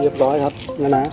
เรียบร้อยครับนะนะ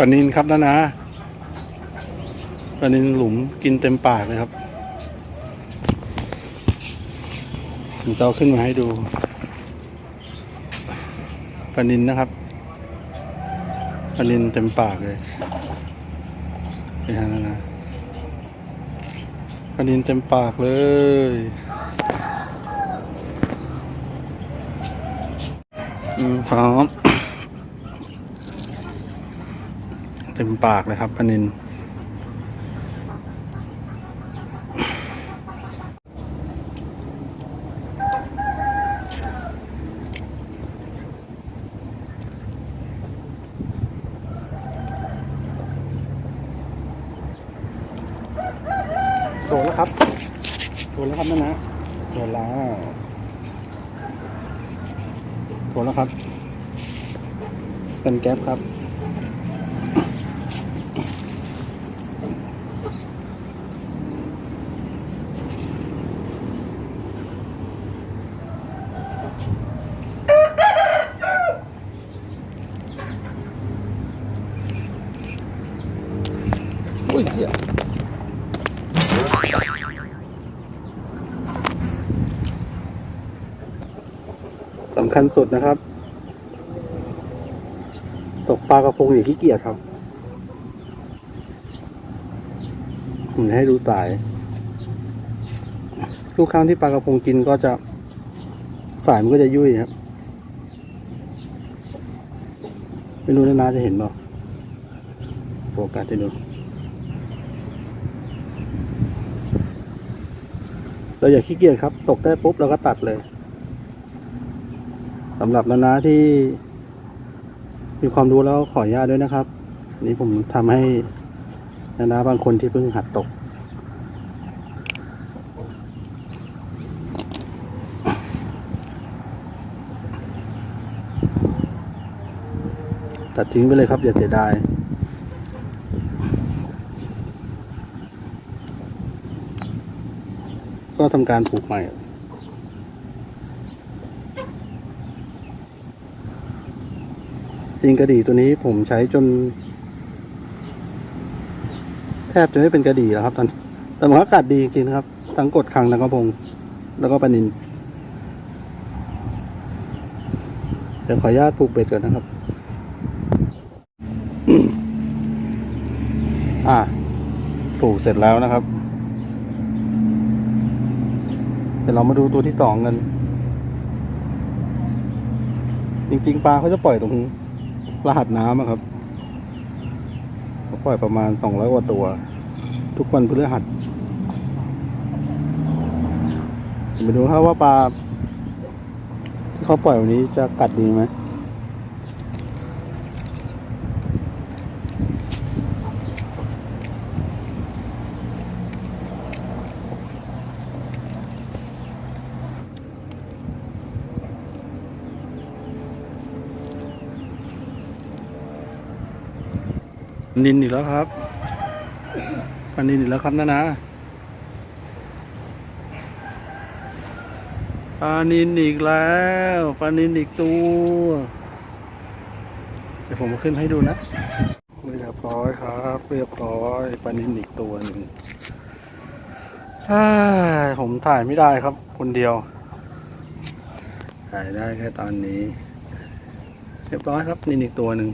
ปลานินครับนะนะปลานินหลุมกินเต็มปากเลยครับผมจะเอาขึ้นมาให้ดูปลานินนะครับปลานินเต็มปากเลยนี่ฮะนะนะปลานินเต็มปากเลยอืมพร้อม เต็มปากเลยครับปนินโดนแล้วครับโดนแล้วครับนั่นนะโดนแล้วโดนแล้วครับ เป็นแก๊ปครับ อุ้ยเหี้ยสำคัญสุดนะครับ ตกปลากระพงอย่าขี้เกียจครับผมให้ดูสาย ทุกครั้งที่ปลากระพงกินก็จะสายมันก็จะยุ่ยครับไม่รู้นะนาจะเห็นบ่โฟกัสจะดู เราอย่าขี้เกียจครับ ตกได้ปุ๊บเราก็ตัดเลยสำหรับนานาที่ มีความรู้แล้วขออนุญาตด้วยนะครับ นี้ผมทำให้นานาบางคนที่เพิ่งหัดตกตัดทิ้งไปเลยครับอย่าเสียดาย ก็ ทำการปลูกใหม่ จริงกระดี่ตัวนี้ผมใช้จน แทบจะไม่เป็นกระดี่แล้วครับตอนแต่มันก็กัดดีจริงครับ ทั้งกดคังทั้งกระพง แล้วก็ปนินเดี๋ยวขออนุญาตปลูกเบ็ดก่อนนะครับ อ่าปลูกเสร็จแล้วนะครับ เดี๋ยวเรามาดูตัวที่สองกัน จริง ๆ ปลาเขาจะปล่อยตรงรหัสน้ำอะครับเขาปล่อยประมาณสองร้อยกว่าตัว ทุกวันพฤหัสมาดูครับว่าปลาที่เขาปล่อยวันนี้จะกัดดีไหม นินอีกแล้วครับปลานินอีกแล้วครับนะนะปลานินอีกแล้วปลานินอีกตัว เดี๋ยวผมมาขึ้นให้ดูนะ เรียบร้อยครับ เรียบร้อยปลานินอีกตัวหนึ่งผมถ่ายไม่ได้ครับ คนเดียว ถ่ายได้แค่ตอนนี้ เรียบร้อยครับนินอีกตัวหนึ่ง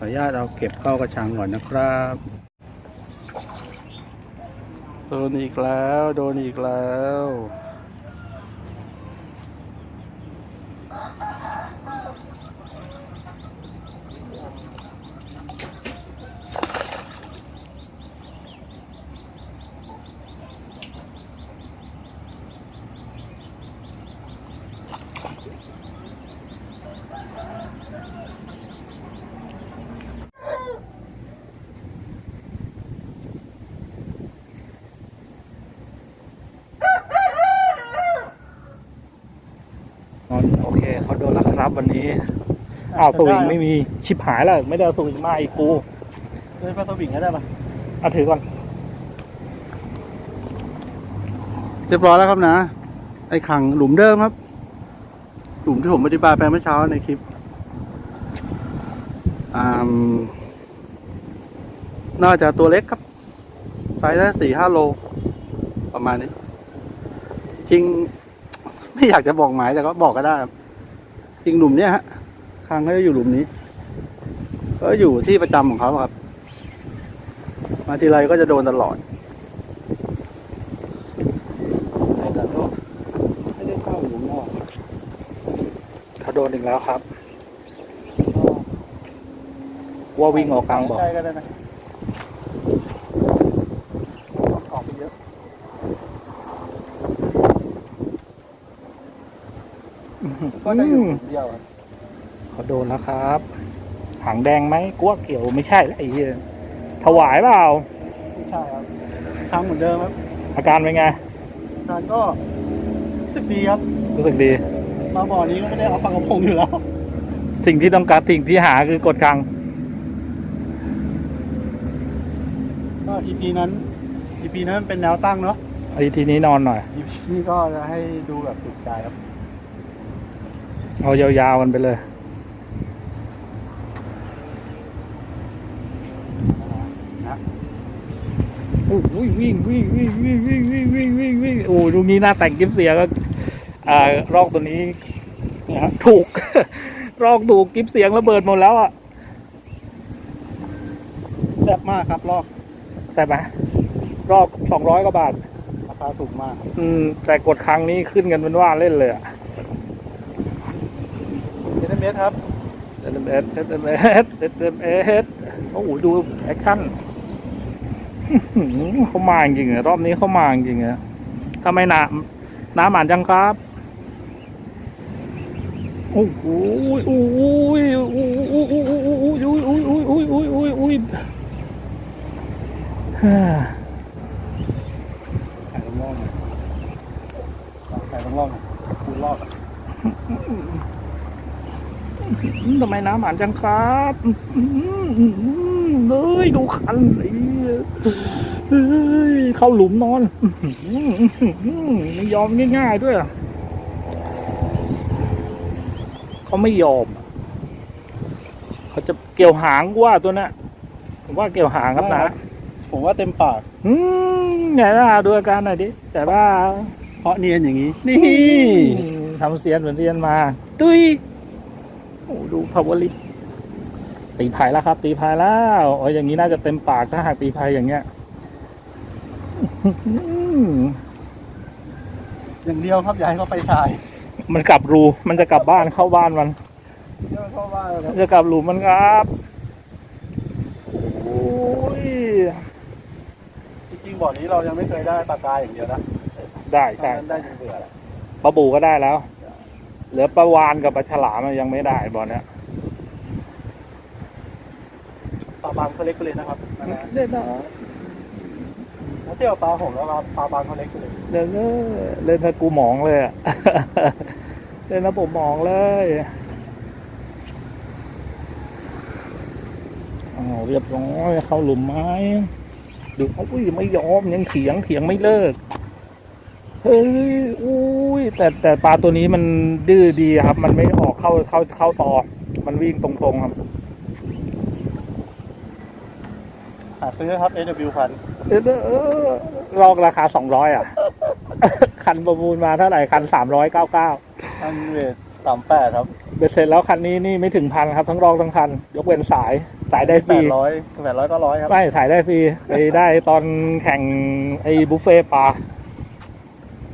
ขออนุญาตเอาเก็บเข้ากระชังก่อนนะครับโดนอีกแล้ว โดนอีกแล้ว โอเคเขาโดนแล้วครับวันนี้อ้าวสวิงไม่มีชิบหายแล้ว ไม่ได้เอาสวิงมาอีกกูเล่นปลาสวิงก็ได้ปะเอาถือก่อนเรียบร้อยแล้วครับนะ ไอ้ขังหลุมเดิมครับ หลุมที่ผมอธิบายไปเมื่อเช้าในคลิปอ่าน่าจะตัวเล็กครับไซส์ได้สี่ห้าโล ประมาณนี้ จริง ไม่อยากจะบอกหมายแต่ก็บอกก็ได้ครับจริงหลุมเนี้ยฮะคางเขาจะอยู่หลุมนี้ ก็อยู่ที่ประจำของเขาครับ มาทีไรก็จะโดนตลอดแต่ก็ไม่ได้เข้าหลุมนอกเขาโดนอีกแล้วครับว่าวิ่งออกกลางบ่อใกล้ก็ได้นะออกไปเยอะ ก็จะอยู่หลุมเดียวอะเขาโดนแล้วครับ หางแดงไหมกลัวเกี่ยวไม่ใช่แล้วไอ้เหี้ยถวายเปล่า ไม่ใช่ครับทางเหมือนเดิมครับอาการเป็นไงทางก็รู้สึกดีครับรู้สึกดี มาบ่อนี้ก็ไม่ได้เอาปลากระพงอยู่แล้วสิ่งที่ต้องการสิ่งที่หาคือกดกลางก็ EP นั้น EP นั้นเป็นแนวตั้งเนาะไอ้ทีนี้นอนหน่อย EP นี้ก็จะให้ดูแบบสุดใจครับ เอายาวๆกันไปเลยนะโอ้ยวิ่งวิ่งวิ่งวิ่งวิ่งวิ่งวิ่งวิ่งวิ่งโอ้ยลูกนี้หน้าแต่งกิฟเสียก็อ่ารอกตัวนี้เนี่ยฮะถูก รอกถูกกิฟเสียงระเบิดหมดแล้วอะแซ่บมากครับลอกใช่ไหมรอบสองร้อยกว่าบาทราคาถูกมาก อืม แต่กดครั้งนี้ขึ้นกันเป็นว่าเล่นเลยอะ เอเมสครับ SMS SMS SMS โอ้โหดูแอคชั่นอื้อหือเขามาจริงๆอะรอบนี้เขามาจริงๆอะทำไมน้ำน้ำหมันจังครับโอ้โหโอ้ยโอ้ยโอ้ยโอ้ยโอ้ยโอ้ยโอ้ยโอ้ยโอ้ยโอ้ยโอ้ยโอ้ยฮ่า ไข่ลงล่องหน่อยไข่ลงล่องหน่อยคูณรอบอะ ทำไมน้ำหมันจังครับอื้อหือเฮ้ยดูคันสิเฮ้ยเข้าหลุมนอนอื้อหือไม่ยอมง่าย ๆด้วยอะเขาไม่ยอมอะเขาจะเกี่ยวหางกูว่าตัวเนี้ยผมว่าเกี่ยวหางครับนะผมว่าเต็มปากอืมไหนล่ะดูอาการหน่อยดิแต่ว่าเพราะเนียนอย่างนี้ นี่ทำเสียนเหมือนเรียนมา ตุ้ยโอ้ ดูพาวเวอร์ลิฟตีพายแล้วครับ ตีพายแล้วโอ้ยอย่างนี้น่าจะเต็มปากถ้าหากตีพายอย่างเงี้ยอื้อหืออย่างเดียวครับอย่าให้เขาไปชาย มันกลับรูมันจะกลับบ้านเข้าบ้านมันเดี๋ยวเข้าบ้านแล้วคมัรับนจะกลับรูมันครับโอ้ยจริงๆบ่อนี้เรายังไม่เคยได้ปลากายอย่างเดียวนะได้ตอนใช่นั้นได้จนเบื่อแล้วปลาบูก็ได้แล้ว เหลือปลาวานกับปลาฉลามอะยังไม่ได้บอลเนี้ยปลาบางเขาเล็กไปเลยนะครับนั่นแหละเล่นนะถ้าเที่ยวปลาผมแล้วปลาบางเขาเล็กไปเลยเล่นเลยเล่นถ้ากูหมองเลยอะเล่นนะผมหมองเลยอ้าวเรียบร้อยเข้าหลุมไม้ดูเขาอุ้ยไม่ยอมยังเถียงเถียงไม่เลิก เฮ้ยอุ้ยแต่แต่ปลาตัวนี้มันดื้อดีครับ มันไม่ออกเข้าเข้าเข้าต่อ มันวิ่งตรงๆครับหาซื้อครับ AW พันเออเออลอกราคาสองร้อยอะ คันประมูลมาเท่าไหร่คันสามร้อยเก้าเก้าอันเวทสามแปดครับเบ็ดเสร็จแล้วคันนี้นี่ไม่ถึงพันครับ ทั้งรอกทั้งคัน ยกเว้นสายสายได้ฟแปรีดร้อยแปดร้อยก็ร้อยครับ ไม่สายได้ฟรีไปได้ตอนแข่งไอ้บุฟเฟ่ปลา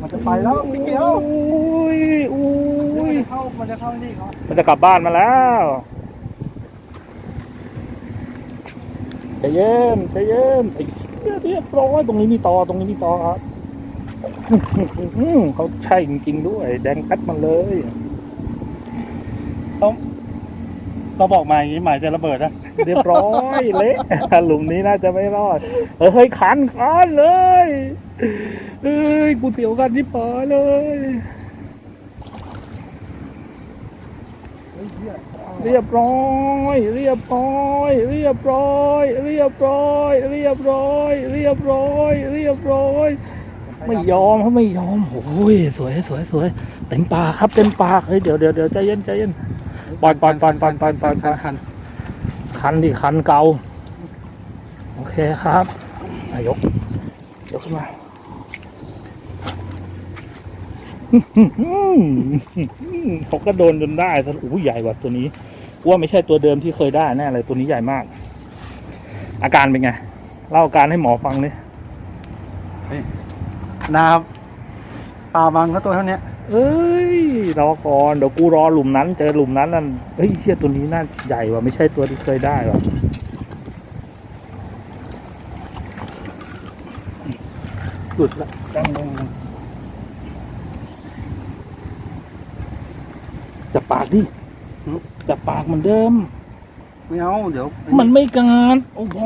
มันจะไปแล้วพี่เกียวอุ้ยอุ้มันยจะเข้ามันจะเข้านี่เขามันจะกลับบ้านมาแล้วใจเย็นใจเย็นไอ้เหี้ยเรียบร้อยตรงนี้มีตอตรงนี้มีตอครับอื้อหือเขาใช่จริงๆด้วย แดงแป๊ดมันเลยเราบอกมาอย่างนี้หมายจะระเบิดนะเรียบร้อยเละหลุมนี้น่าจะไม่รอดเออเฮ้ยขันขันเลย เอ้ยกูเสียวกันที่ปอเลยเรียบร้อยเรียบร้อยเรียบร้อยเรียบร้อยเรียบร้อยเรียบร้อยเรียบร้อย ไม่ยอมเขาไม่ยอมโอ้ยสวยสวยสวยเต็มปากครับเต็มปากเฮ้ยเดี๋ยวเดี๋ยวเดี๋ยวใจเย็นใจเย็นปล่อยปล่อยปล่อยปล่อยปล่อยปล่อยปล่อยคันคันดิคันเก่าโอเคครับอะยกยกขึ้นมา เขาก็โดนจนได้ซะอู้ใหญ่กว่าตัวนี้กูว่าไม่ใช่ตัวเดิมที่เคยได้แน่เลยตัวนี้ใหญ่มาก อาการเป็นไงเล่าอาการให้หมอฟังดินาปลาบางก็ตัวเท่านี้เอ้ยรอก่อนเดี๋ยวกูรอหลุมนั้น เจอหลุมนั้นนั่นเฮ้ยเชี่ยตัวนี้น่าใหญ่ว่ะไม่ใช่ตัวที่เคยได้ว่ะหลุดละตั้งลงจับปากดิจับปากเหมือนเดิม ไม่เอาเดี๋ยวมันไม่การโอ้โห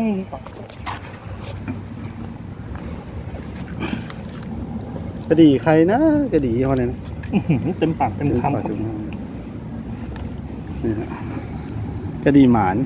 กระดี่ใครนะกระดี่คนนั้นอื้อหือเต็มปากเต็มคำ นี่ฮะกระดี่หมาน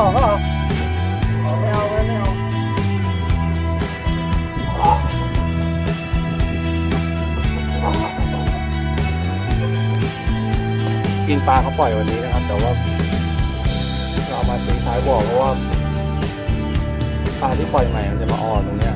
ต่อก็เหรอไม่เอาไม่เอากินปลาเขาปล่อยวันนี้นะครับ แต่ว่าเราเอามาตีท้ายบ่อเพราะว่าปลาที่ปล่อยใหม่มันจะมาออนตรงเนี้ย